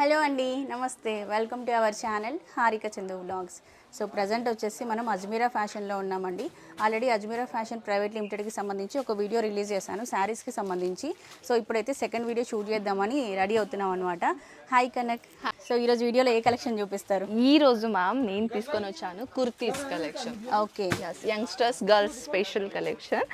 Hello అండి నమస్తే. Welcome to our channel Harika Chandu vlogs. So present వచ్చేసి మనం అజ్మీరా ఫ్యాషన్లో ఉన్నామండి. ఆల్రెడీ అజ్మీరా ఫ్యాషన్ ప్రైవేట్ లిమిటెడ్కి సంబంధించి ఒక వీడియో రిలీజ్ చేశాను శారీస్కి సంబంధించి. సో ఇప్పుడైతే సెకండ్ వీడియో షూట్ చేద్దామని రెడీ అవుతున్నాం అనమాట హాయ్ కనక్. సో ఈరోజు వీడియోలో ఏ కలెక్షన్ చూపిస్తారు? ఈ రోజు మ్యామ్ నేను తీసుకొని వచ్చాను kurtis collection. Okay. Youngsters girls special collection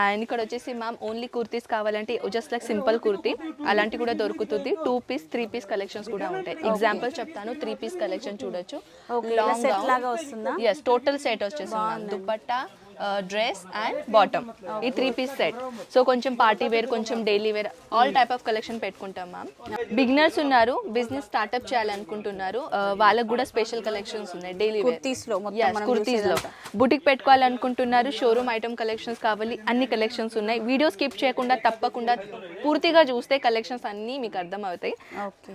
and ఇక్కడ వచ్చేసి మ్యామ్ ఓన్లీ కుర్తీస్ కావాలంటే జస్ట్ లైక్ సింపుల్ కుర్తీ అలాంటి కూడా దొరుకుతుంది. Two piece three piece collections కూడా ఉంటాయి. ఎగ్జాంపుల్ చెప్తాను త్రీ పీస్ కలెక్షన్ చూడొచ్చు. లాగా ఎస్ టోటల్ సెట్ వచ్చేసి దుపట్టా డ్రెస్ అండ్ బాటమ్ ఈ త్రీ పీస్ సెట్ సో కొంచెం పార్టీ వేర్ కొంచెం daily wear all type of collection పెట్టుకుంటాం మ్యామ్ బిగినర్స్ ఉన్నారు బిజినెస్ స్టార్ట్అప్ చేయాలనుకుంటున్నారు. వాళ్ళకు కూడా స్పెషల్ కలెక్షన్స్ ఉన్నాయి డైలీ కుర్తీస్లో మొత్తం మనం కుర్తీస్లో బుటిక్ పెట్టుకోవాలనుకుంటున్నారు షోరూమ్ ఐటమ్ కలెక్షన్స్ కావాలి అన్ని కలెక్షన్స్ ఉన్నాయి. వీడియో స్కిప్ చేయకుండా తప్పకుండా పూర్తిగా చూస్తే కలెక్షన్స్ అన్నీ మీకు అర్థం అవుతాయి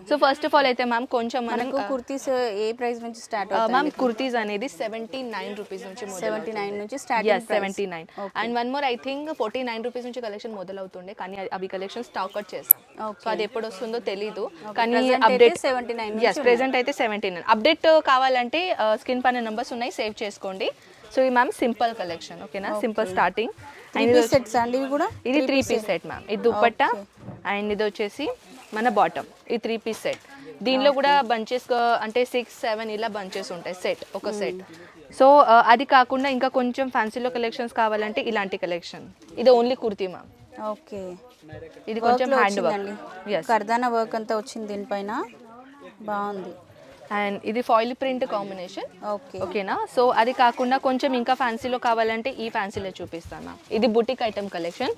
సో ఫస్ట్ ఆఫ్ ఆల్ అయితే మ్యామ్ కొంచెం మనం మనకు కుర్తీస్ ఏ ప్రైస్ నుంచి స్టార్ట్ మ్యామ్ కుర్తీస్ అనేది సెవెంటీ నైన్ రూపీస్ నుంచి సెవెంటీ నైన్ నుంచి start yes seventy nine and one more I think forty nine rupees నుంచి కలెక్షన్ మొదలవుతుండే కానీ అవి కలెక్షన్ స్టాక్ అవుట్ చేసాం. సో అది ఎప్పుడు వస్తుందో తెలీదు కానీ అప్డేట్ 79 ఎస్ ప్రెసెంట్ అయితే సెవెంటీ నైన్ అప్డేట్ కావాలంటే స్క్రీన్ పైన నెంబర్స్ ఉన్నాయి సేవ్ చేసుకోండి. సో ఈ మ్యామ్ సింపుల్ కలెక్షన్ ఓకేనా simple starting three piece sets అండి ఇవి కూడా? ఇది త్రీ పీస్ సెట్ మ్యామ్ ఇది దుపట్టా అండ్ ఇది వచ్చేసి మన బాటమ్ ఈ త్రీ పీస్ సెట్ దీనిలో కూడా బంచెస్ అంటే సిక్స్ సెవెన్ ఇలా బంచెస్ ఉంటాయి సెట్ ఒక సెట్ సో అది కాకుండా ఇంకా కొంచెం ఫ్యాన్సీలో కలెక్షన్స్ కావాలంటే ఇలాంటి కలెక్షన్ ఇది ఓన్లీ కుర్తీ మ్యామ్ ఓకే ఇది కొంచెం హ్యాండ్ వర్క్ కర్దానా వర్క్ అంతా వచ్చింది దీనిపైన. బాగుంది. అండ్ ఇది ఫాయిల్ ప్రింట్ కాంబినేషన్ ఓకే ఓకేనా సో అది కాకుండా కొంచెం ఇంకా ఫ్యాన్సీలో కావాలంటే ఈ ఫ్యాన్సీలో చూపిస్తాను ఇది boutique item collection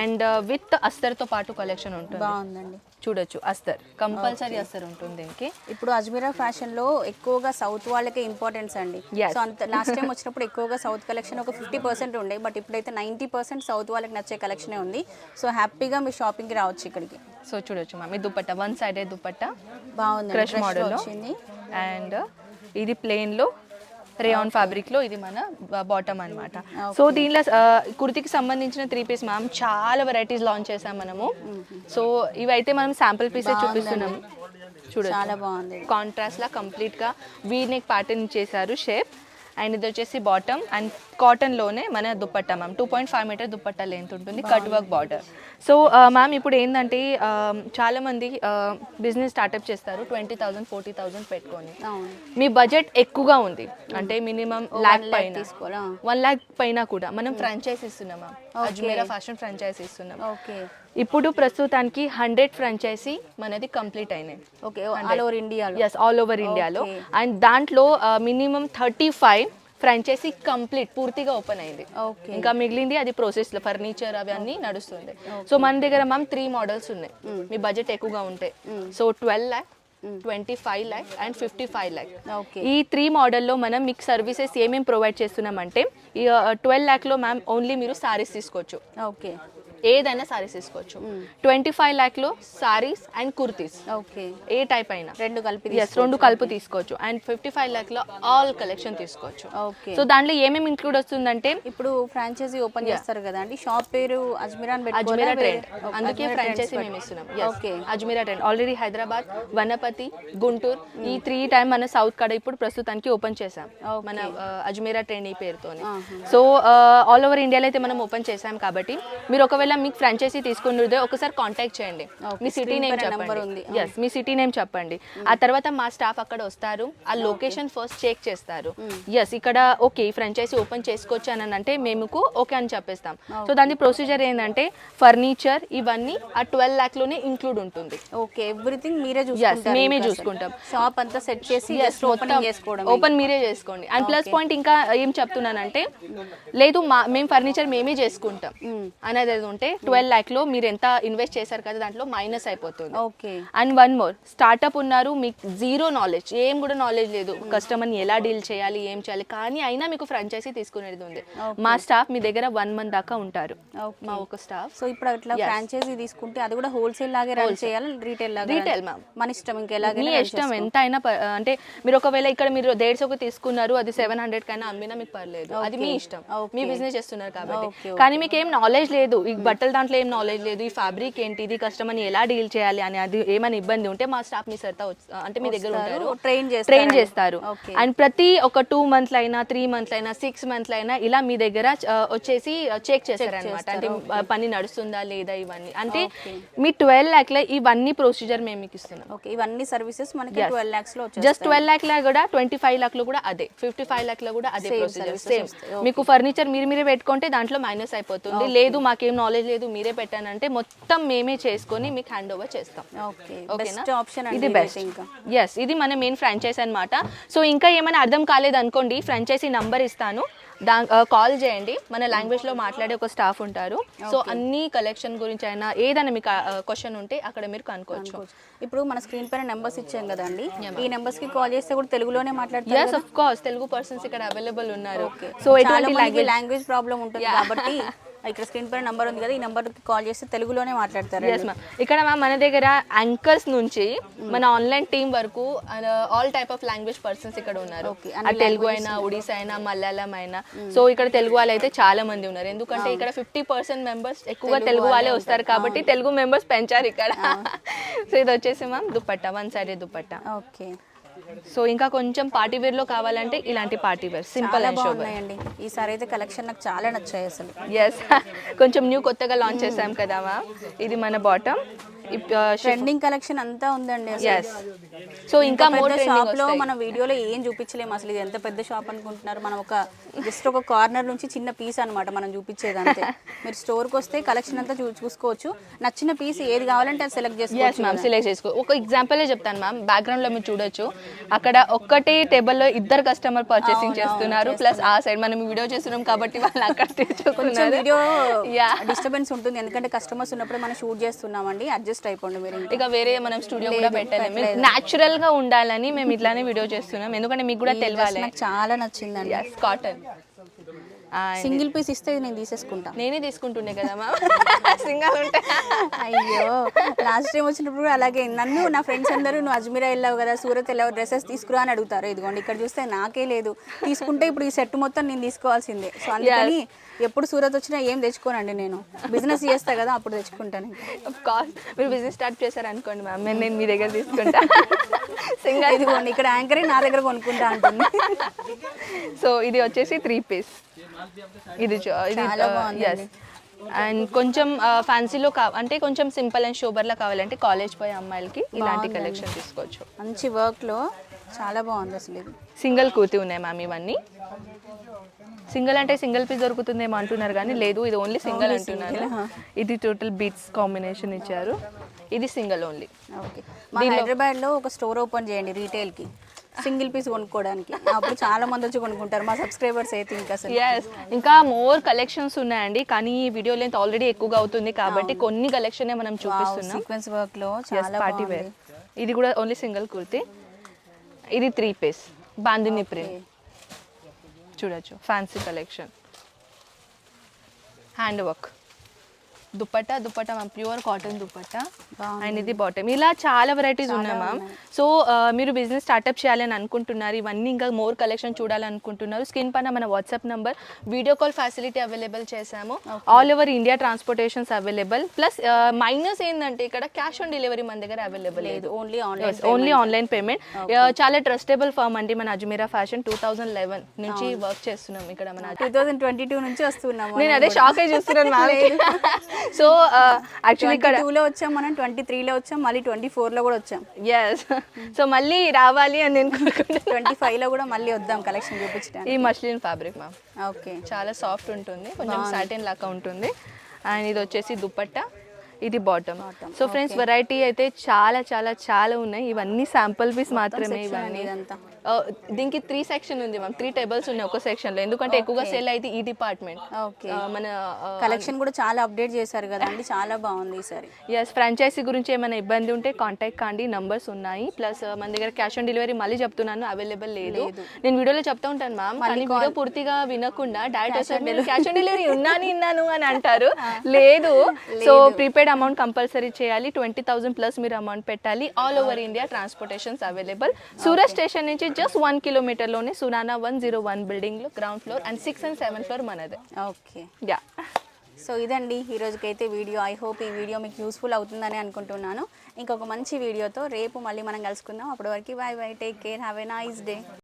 and with అస్తర్తో పాటు కలెక్షన్ ఉంటుంది. బాగుందండి. చూడొచ్చు. అస్తర్. కంపల్సరీ అస్తర్ ఉంటుంది దీనికి. ఇప్పుడు అజ్మీరా ఫ్యాషన్లో ఎక్కువగా సౌత్ వాళ్ళకే ఇంపార్టెన్స్ అండి. సో అంత లాస్ట్ టైం వచ్చినప్పుడు ఎక్కువగా సౌత్ కలెక్షన్ ఒక ఫిఫ్టీ పర్సెంట్ ఉండే బట్ ఇప్పుడైతే నైంటీ పర్సెంట్ సౌత్ వాళ్ళకి నచ్చే కలెక్షనే ఉంది. సో హ్యాపీగా మీరు షాపింగ్కి రావచ్చు ఇక్కడికి. సో చూడొచ్చు మ్యామ్ ఇది దుపట్టా వన్ సైడే దుపట్టా. బాగుంది క్రష్ మోడల్లో వచ్చింది. అండ్ ఇది ప్లెయిన్లో రేయాన్ ఫ్యాబ్రిక్లో ఇది మన బాటమ్ అన్నమాట. సో దీనిలో కుర్తికి సంబంధించిన త్రీ పీస్ మ్యామ్ చాలా వెరైటీస్ లాంచ్ చేసాం మనము. సో ఇవైతే మనం శాంపుల్ పీసెస్ చూపిస్తున్నాము చూడొచ్చు చాలా బాగుంది. కాంట్రాస్ట్ లా కంప్లీట్గా వీ నెక్ ప్యాటర్న్ చేశారు షేప్. అండ్ ఇది వచ్చేసి బాటమ్ అండ్ కాటన్లోనే మన dupatta ma'am two point five meter dupatta length ఉంటుంది cut work border so ma'am ఇప్పుడు ఏంటంటే ఆ, చాలా మంది బిజినెస్ స్టార్ట్అప్ చేస్తారు ట్వంటీ థౌసండ్ ఫోర్టీ థౌసండ్ పెట్టుకొని. మీ బడ్జెట్ ఎక్కువగా ఉంది. అంటే మినిమం ల్యాక్ పైన. వన్ ల్యాక్ పైన కూడా. మనం ఫ్రాంచైజ్ ఇస్తున్నాం మ్యామ్ అజ్మీరా ఫ్యాషన్ ఫ్రాంచైజ్ ఇస్తున్నాం. ఓకే ఇప్పుడు ప్రస్తుతానికి హండ్రెడ్ ఫ్రాంచైజీ మనది కంప్లీట్ అయినాయి. ఓకే ఆల్ ఓవర్ ఇండియాలో ఎస్ ఆల్ ఓవర్ ఇండియాలో. అండ్ దాంట్లో minimum thirty five franchisee complete పూర్తిగా ఓపెన్ అయింది. ఇంకా మిగిలింది అది ప్రాసెస్లో ఫర్నిచర్ అవి అన్ని నడుస్తుంది. సో మన దగ్గర మ్యామ్ త్రీ మోడల్స్ ఉన్నాయి. మీ బడ్జెట్ ఎక్కువగా ఉంటే. So twelve lakh twenty five lakh and fifty five lakh okay. ఈ త్రీ మోడల్లో మనం మీకు సర్వీసెస్ ఏమేమి ప్రొవైడ్ చేస్తున్నామంటే ట్వెల్వ్ ల్యాక్లో మ్యామ్ ఓన్లీ మీరు సారీస్ తీసుకోవచ్చు. ఓకే. ఏదైనా సారీస్ తీసుకోవచ్చు. ట్వంటీ ఫైవ్ ల్యాక్లో సారీస్ అండ్ కుర్తీస్ ఓకే ఏ టైప్ అయినా. రెండు కలిపి రెండు కలుపు తీసుకోవచ్చు. అండ్ ఫిఫ్టీ ఫైవ్ ల్యాక్లో ఆల్ కలెక్షన్ తీసుకోవచ్చు. ఓకే సో దాంట్లో ఏమేమి ఇంక్లూడ్ వస్తుందంటే ఇప్పుడు ఫ్రాంచైజీ ఓపెన్ చేస్తారు కదా అండి. షాప్ పేరు అజ్మీరాన్ అజ్మీరా పెట్టుకోవాలా ట్రెండ్ అందుకే అజ్మీరా ఫ్రాంచైజీ మేము ఇస్తున్నాం okay Ajmeera trend already Hyderabad Wanaparthy Guntur ఈ త్రీ టైం మన సౌత్ కడ ఇప్పుడు ప్రస్తుతానికి ఓపెన్ చేసాం మన ఆ, అజ్మీరా ట్రెండ్ ఈ పేరుతో సో ఆల్ ఓవర్ ఇండియాలో అయితే మనం ఓపెన్ చేసాం కాబట్టి మీరు ఒకవేళ మీకు ఫ్రాంచైజీ తీసుకున్నదే ఒకసారి కాంటాక్ట్ చేయండి. మీ సిటీ నేమ్ number ఉంది. చెప్పండి ఎస్ మీ సిటీ నేమ్ చెప్పండి. ఆ తర్వాత మా స్టాఫ్ అక్కడ వస్తారు. ఆ లొకేషన్ ఫస్ట్ చెక్ చేస్తారు. ఎస్ ఇక్కడ ఓకే ఈ ఫ్రాంచైజీ ఓపెన్ చేసుకోవచ్చు అని అంటే మేము ఓకే అని చెప్పేస్తాం. సో దాని ప్రొసీజర్ ఏంటంటే ఫర్నిచర్ ఇవన్నీ ఆ ట్వెల్వ్ ల్యాక్లోనే ఇంక్లూడ్ ఉంటుంది. ఓకే ఎవ్రీథింగ్ మీరే చూసుకుంటారు మేమే. చూసుకుంటాం. షాప్ అంతా సెట్ చేసి ఓపెనింగ్ చేసుకోవడం ఓపెన్ మీరే చేసుకోండి. అండ్ ప్లస్ పాయింట్ ఇంకా ఏం చెప్తున్నానంటే లేదు మా మేము ఫర్నిచర్ మేమే చేసుకుంటాం. అనేది ఉంటే ట్వెల్వ్ ల్యాక్లో మీరు ఎంత ఇన్వెస్ట్ చేశారు కదా దాంట్లో మైనస్ అయిపోతుంది. Okay and one more startup ఉన్నారు మీకు జీరో నాలెడ్జ్ ఏం కూడా నాలెడ్జ్ లేదు. కస్టమర్ని ఎలా డీల్ చేయాలి ఏం చేయాలి కానీ అయినా మీకు ఫ్రాంచైజీ తీసుకునేది ఉంది. మా స్టాఫ్ మీ దగ్గర వన్ మంత్ దాకా ఉంటారు. మా ఒక స్టాఫ్ సో ఇప్పుడు అట్లా ఫ్రాంచైజీ తీసుకుంటే అది కూడా హోల్సేల్ లాగే రన్ చేయాలి రీటైల్ లాగా Retail, ma'am. మన ఇష్టం ఇంకా మీ ఇష్టం ఎంత అయినా అంటే మీరు ఒకవేళ ఇక్కడ మీరు డేట్స్ ఒక తీసుకున్నారు అది సెవెన్ హండ్రెడ్ కైనా అమ్మినా మీకు పర్లేదు. అది మీ ఇష్టం. మీ బిజినెస్ చేస్తున్నారు కాబట్టి. కానీ మీకు ఏం నాలెడ్జ్ లేదు బట్టల దాంట్లో ఏం నాలెడ్జ్ లేదు. ఈ ఫ్యాబ్రిక్ ఏంటి ఇది కస్టమర్ని ఎలా డీల్ చేయాలి అని అది ఏమైనా ఇబ్బంది ఉంటే మా స్టాఫ్ మీ సర్తా అంటే మీ దగ్గర ఉంటారు. ట్రైన్ చేస్తారు. ట్రైన్ చేస్తారు. అండ్ ప్రతి ఒక టూ మంత్స్ అయినా త్రీ మంత్స్ అయినా సిక్స్ మంత్స్ అయినా ఇలా మీ దగ్గర వచ్చేసి చెక్ చేస్తారు. అనమాట అంటే పని నడుస్తుందా లేదా ఇవన్నీ. అంటే మీ ట్వెల్వ్ ల్యాక్లో ఇవన్నీ ప్రొసీజర్ మేము మీకు ఇస్తున్నాం. ఓకే. ఇవన్నీ సర్వీసెస్ మనకి ట్వెల్వ్ ల్యాక్స్లో జస్ట్ ట్వెల్వ్ ల్యాక్లో కూడా ట్వంటీ ఫైవ్ లాక్లో కూడా అదే. ఫిఫ్టీ ఫైవ్ లాక్లో కూడా అదే ప్రొసీజర్ సేమ్. మీకు ఫర్నిచర్ మీరు మీరే పెట్టుకుంటే దాంట్లో మైనస్ అయిపోతుంది. లేదు మాకేం నాలెడ్జ్ లేదు మీరే పెట్టానంటే మొత్తం మేమే చేసుకొని మీకు హ్యాండ్ ఓవర్ చేస్తాం ఓకేనా? ఆప్షన్ ఇది బెస్ట్ ఇంకా. ఎస్ ఇది మన మెయిన్ ఫ్రాంచైజ్ అన్నమాట. సో ఇంకా ఏమైనా అర్థం కాలేదు అనుకోండి ఫ్రాంచైజీ నంబర్ ఇస్తాను. దా కాల్ చేయండి. మన లాంగ్వేజ్లో మాట్లాడే ఒక స్టాఫ్ ఉంటారు. సో అన్ని కలెక్షన్ గురించి అయినా ఏదైనా మీకు క్వశ్చన్ ఉంటే అక్కడ మీరు కనుక్కోవచ్చు. ఇప్పుడు మన స్క్రీన్ పైన నెంబర్స్ ఇచ్చాం కదండి. ఈ నెంబర్స్కి కాల్ చేస్తే కూడా తెలుగులోనే మాట్లాడతారు yes of course Telugu persons ఇక్కడ అవైలబుల్ ఉన్నారు. సో ఎటువంటి లాంగ్వేజ్ లాంగ్వేజ్ ప్రాబ్లం ఉంటుంది కాబట్టి ఇక్కడ స్క్రీన్ పైన నంబర్ ఉంది కదా ఈ నంబర్కి కాల్ చేస్తే తెలుగులోనే మాట్లాడతారు ఎస్ మ్యామ్ ఇక్కడ మ్యామ్ మన దగ్గర యాంకర్స్ నుంచి మన ఆన్లైన్ టీం వరకు all type of language persons ఇక్కడ ఉన్నారు. తెలుగు అయినా ఒడిస్సా అయినా మలయాళం అయినా. సో ఇక్కడ తెలుగు వాళ్ళు అయితే చాలా మంది ఉన్నారు. ఎందుకంటే ఇక్కడ ఫిఫ్టీ పర్సెంట్ మెంబర్స్ ఎక్కువగా తెలుగు వాళ్ళే వస్తారు కాబట్టి తెలుగు మెంబర్స్ పెంచారు ఇక్కడ. సో ఇది వచ్చేసి ma'am dupatta one side dupatta. Okay so ఇంకా కొంచెం పార్టీ వేర్లో కావాలంటే ఇలాంటి party wear simple and sober బాగున్నాయండి. ఈసారి అయితే కలెక్షన్ నాకు చాలా నచ్చాయి అసలు. ఎస్ కొంచెం న్యూ కొత్తగా లాంచ్ చేసాం కదా మ్యామ్ ఇది మన బాటమ్ ట్రెండింగ్ కలెక్షన్ అంతా ఉందండి సో ఇంకా పెద్ద షాప్లో మన వీడియోలో ఏం చూపించలేము అసలు. ఇది ఎంత పెద్ద షాప్ అనుకుంటున్నారు? మనం ఒక జస్ట్ ఒక కార్నర్ నుంచి చిన్న పీస్ అన్నమాట మనం చూపించేది అంతే మీరు స్టోర్కి వస్తే కలెక్షన్ అంతా చూసుకోవచ్చు. నచ్చిన పీస్ ఏది కావాలంటే అది సెలెక్ట్ చేసుకోవచ్చు మ్యామ్ సెలెక్ట్ చేసుకో ఒక ఎగ్జాంపుల్ చెప్తాను మ్యామ్ బ్యాక్గ్రౌండ్లో మీరు చూడొచ్చు. అక్కడ ఒక్కటే టేబుల్లో ఇద్దరు కస్టమర్ పర్చేసింగ్ చేస్తున్నారు. ప్లస్ ఆ సైడ్ మనం వీడియో చేస్తున్నాం కాబట్టి వాళ్ళు అక్కడ వీడియో. డిస్టర్బెన్స్ ఉంటుంది. ఎందుకంటే కస్టమర్స్ ఉన్నప్పుడు మనం షూట్ చేస్తున్నామండి. అడ్జస్ట్ అయిపోండి మీరు ఇంకా. వేరే మనం స్టూడియో కూడా పెట్టలేము. న్యాచురల్గా ఉండాలని మేము ఇట్లానే వీడియో చేస్తున్నాం. ఎందుకంటే మీకు కూడా తెలియాలి. నాకు చాలా నచ్చిందండి. కాటన్ సింగిల్ పీస్ ఇస్తే నేను తీసేసుకుంటా. నేనే తీసుకుంటుండే కదా మ్యామ్ సింగల్ ఉంటే. అయ్యో లాస్ట్ టైం వచ్చినప్పుడు అలాగే. నన్ను నా ఫ్రెండ్స్ అందరూ నువ్వు అజ్మీరా వెళ్ళావు కదా సూరత్ వెళ్ళావు డ్రెస్సెస్ తీసుకురా అని అడుగుతారు. ఇదిగోండి ఇక్కడ చూస్తే నాకే లేదు. తీసుకుంటే ఇప్పుడు ఈ సెట్ మొత్తం నేను తీసుకోవాల్సిందే. సో అందుకని ఎప్పుడు సూరత్ వచ్చినా ఏం తెచ్చుకోనండి నేను. బిజినెస్ చేస్తా కదా అప్పుడు తెచ్చుకుంటాను మీరు బిజినెస్ స్టార్ట్ చేశారు అనుకోండి మ్యామ్ నేను నేను మీ దగ్గర తీసుకుంటా. సింగల్ ఇదిగోండి ఇక్కడ యాంకరే నా దగ్గర కొనుక్కుంటా అంటుంది. సో ఇది వచ్చేసి త్రీ పీస్ ఇది చూ- ఇది. ఎస్ అండ్ కొంచెం ఫ్యాన్సీలో కా అంటే కొంచెం సింపుల్ అండ్ షోబర్లో కావాలంటే కాలేజ్ పోయే అమ్మాయిలకి ఇలాంటి కలెక్షన్ తీసుకోవచ్చు. మంచి వర్క్లో చాలా బాగుంది అసలు ఇది. సింగిల్ కూర్తి ఉన్నాయి మ్యామ్ ఇవన్నీ. సింగిల్ అంటే సింగిల్ పీస్ దొరుకుతుందేమో అంటున్నారు కానీ లేదు ఇది ఓన్లీ సింగిల్ అంటున్నారు ఇది టోటల్ బీట్స్ కాంబినేషన్ ఇచ్చారు. ఇది సింగిల్ ఓన్లీ ఓకే మా హైదరాబాద్లో ఒక స్టోర్ ఓపెన్ చేయండి రీటైల్కి సింగిల్ పీస్ కొనుక్కోవడానికి. అప్పుడు చాలా మంది వచ్చి కొనుక్కుంటారు. మా సబ్స్క్రైబర్స్ అయితే ఇంకా అసలు. ఎస్ ఇంకా మోర్ కలెక్షన్స్ ఉన్నాయండి. కానీ ఈ వీడియో లెంత్ ఆల్రెడీ ఎక్కువగా అవుతుంది కాబట్టి కొన్ని కలెక్షన్ మనం చూపిస్తున్నాం. సీక్వెన్స్ వర్క్లో చాలా పార్టీ వేర్ ఇది కూడా ఓన్లీ సింగిల్ కుర్తి. ఇది త్రీ పీస్ బాందిని ప్రింట్ చూడొచ్చు. Fancy collection hand work dupatta dupatta ma'am pure cotton dupatta బాగుంది. అండ్ ఇది బాటమ్ ఇలా చాలా వెరైటీస్ ఉన్నాయి మ్యామ్ సో మీరు బిజినెస్ స్టార్ట్అప్ చేయాలని అనుకుంటున్నారు ఇవన్నీ ఇంకా మోర్ కలెక్షన్ చూడాలనుకుంటున్నారు స్క్రీన్ పైన మన WhatsApp number video call facility available చేశాము. All over India transportations available plus minus ఏంటంటే ఇక్కడ క్యాష్ ఆన్ డెలివరీ మన దగ్గర అవైలబుల్ లేదు. Only online only online payment చాలా ట్రస్టబుల్ ఫర్మ్ అండి మన Ajmeera fashion two thousand eleven నుంచి వర్క్ చేస్తున్నాం ఇక్కడ మన టూ థౌజండ్ ట్వంటీ టూ నుంచి వస్తున్నాము నేను అదే షాక్ అయి చూస్తున్నాను సో యాక్చువల్లీ ఇక్కడ టూలో వచ్చాం మనం ట్వంటీ త్రీలో వచ్చాం మళ్ళీ ట్వంటీ ఫోర్లో కూడా వచ్చాం. ఎస్ సో మళ్ళీ రావాలి అని నేను ట్వంటీ ఫైవ్లో కూడా మళ్ళీ వద్దాం కలెక్షన్ చూపించడానికి. ఈ మస్లిన్ ఫ్యాబ్రిక్ మ్యామ్. ఓకే. చాలా సాఫ్ట్ ఉంటుంది కొంచెం సాటిన్ లాగా ఉంటుంది. అండ్ ఇది వచ్చేసి దుపట్టా ఇది బాటమ్ సో ఫ్రెండ్స్ వెరైటీ అయితే చాలా చాలా చాలా ఉన్నాయి. ఇవన్నీ శాంపుల్ పీస్ మాత్రమే ఇవన్నీ. దీనికి త్రీ సెక్షన్ ఉంది మ్యామ్ త్రీ టేబుల్స్ ఉన్నాయి ఒక సెక్షన్లో. ఎందుకంటే ఎక్కువగా సేల్ అయితే ఈ డిపార్ట్మెంట్ ఓకే మన కలెక్షన్ కూడా చాలా అప్డేట్ చేశారు కదా అండి చాలా బాగుంది ఈసారి ఎస్ ఫ్రాంచైజీ గురించి ఏమైనా ఇబ్బంది ఉంటే కాంటాక్ట్ కాండి. నంబర్స్ ఉన్నాయి. ప్లస్ మన దగ్గర క్యాష్ ఆన్ డెలివరీ మళ్ళీ చెప్తున్నాను. అవైలబుల్ లేదు. నేను వీడియోలో చెప్తా ఉంటాను మ్యామ్ కానీ వీడియో పూర్తిగా వినకుండా డైరెక్ట్ వచ్చి క్యాష్ ఆన్ డెలివరీ ఉన్నాను ఇన్నాను అని అంటారు. లేదు. సో ప్రీపెయిడ్ అమౌంట్ కంపల్సరీ చేయాలి. ట్వంటీ థౌసండ్ ప్లస్ మీరు అమౌంట్ పెట్టాలి. All over India transportations available Surat station నుంచి జస్ట్ వన్ కిలోమీటర్లోనే సునానా వన్ జీరో వన్ బిల్డింగ్లో ground floor and six and seven floor మనదే. ఓకే యా సో ఇదండి ఈ రోజుకైతే వీడియో. ఐ హోప్ ఈ వీడియో మీకు యూస్ఫుల్ అవుతుందని అనుకుంటున్నాను. ఇంకొక మంచి వీడియోతో రేపు మళ్ళీ మనం కలుసుకుందాం. అప్పటి వరకు bye bye take care have a nice day